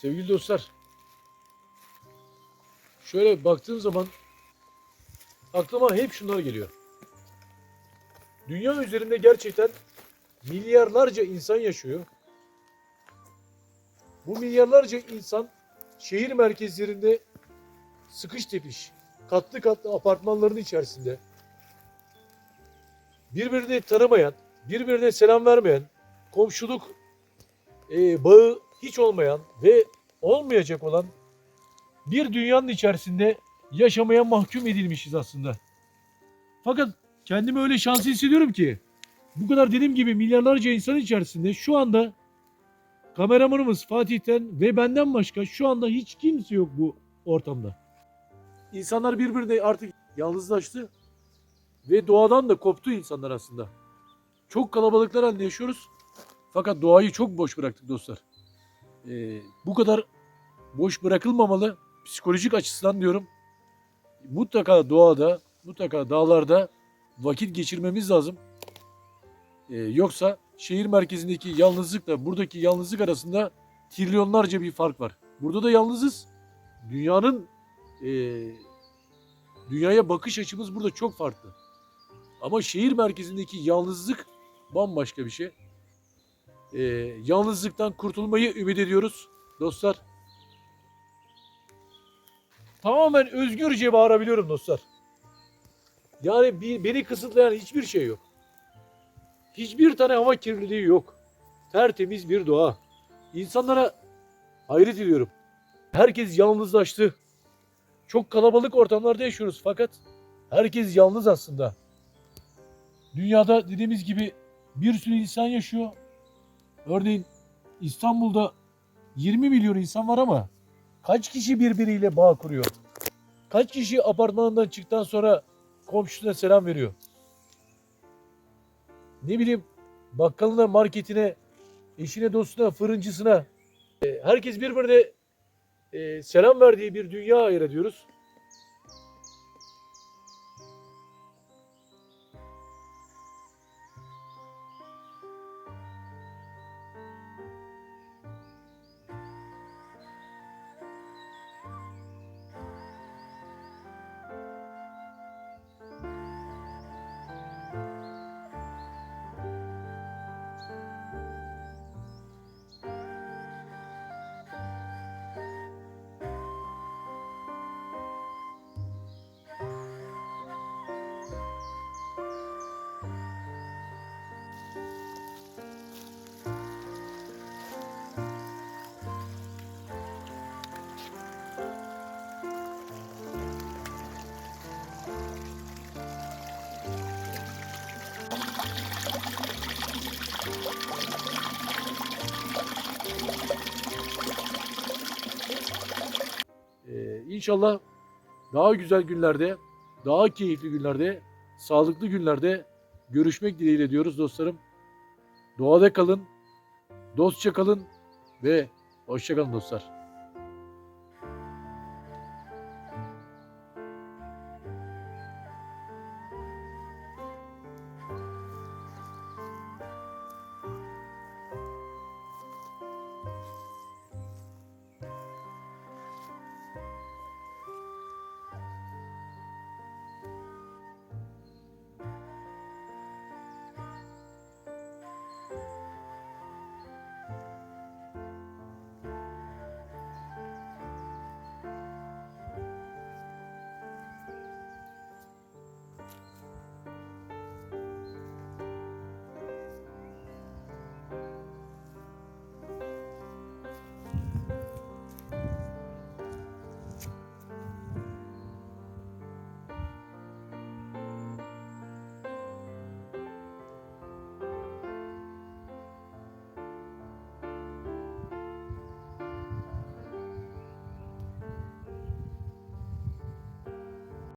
Sevgili dostlar. Şöyle baktığım zaman aklıma hep şunlar geliyor. Dünya üzerinde gerçekten milyarlarca insan yaşıyor. Bu milyarlarca insan şehir merkezlerinde sıkış tepiş, katlı katlı apartmanların içerisinde birbirini tanımayan, birbirine selam vermeyen, komşuluk e, bağı hiç olmayan ve olmayacak olan bir dünyanın içerisinde yaşamaya mahkum edilmişiz aslında. Fakat kendimi öyle şanslı hissediyorum ki bu kadar dediğim gibi milyarlarca insan içerisinde şu anda kameramanımız Fatih'ten ve benden başka şu anda hiç kimse yok bu ortamda. İnsanlar birbirine artık yalnızlaştı ve doğadan da koptu insanlar aslında. Çok kalabalıklar halinde yaşıyoruz. Fakat doğayı çok boş bıraktık dostlar. Ee, bu kadar boş bırakılmamalı. Psikolojik açısından diyorum. Mutlaka doğada, mutlaka dağlarda vakit geçirmemiz lazım. Ee, yoksa şehir merkezindeki yalnızlıkla buradaki yalnızlık arasında trilyonlarca bir fark var. Burada da yalnızız. Dünyanın ee, dünyaya bakış açımız burada çok farklı. Ama şehir merkezindeki yalnızlık bambaşka bir şey. Ee, yalnızlıktan kurtulmayı ümit ediyoruz dostlar. Tamamen özgürce bağırabiliyorum dostlar. Yani bir, beni kısıtlayan hiçbir şey yok. Hiçbir tane hava kirliliği yok. Tertemiz bir doğa. İnsanlara hayret ediyorum. Herkes yalnızlaştı. Çok kalabalık ortamlarda yaşıyoruz fakat herkes yalnız aslında. Dünyada dediğimiz gibi bir sürü insan yaşıyor. Örneğin İstanbul'da 20 milyon insan var ama kaç kişi birbiriyle bağ kuruyor? Kaç kişi apartmanından çıktıktan sonra komşusuna selam veriyor? Ne bileyim bakkalına, marketine, eşine, dostuna, fırıncısına e, herkes birbirine e, selam verdiği bir dünya hayal ediyoruz. İnşallah daha güzel günlerde, daha keyifli günlerde, sağlıklı günlerde görüşmek dileğiyle diyoruz dostlarım. Doğada kalın, dostça kalın ve hoşça kalın dostlar.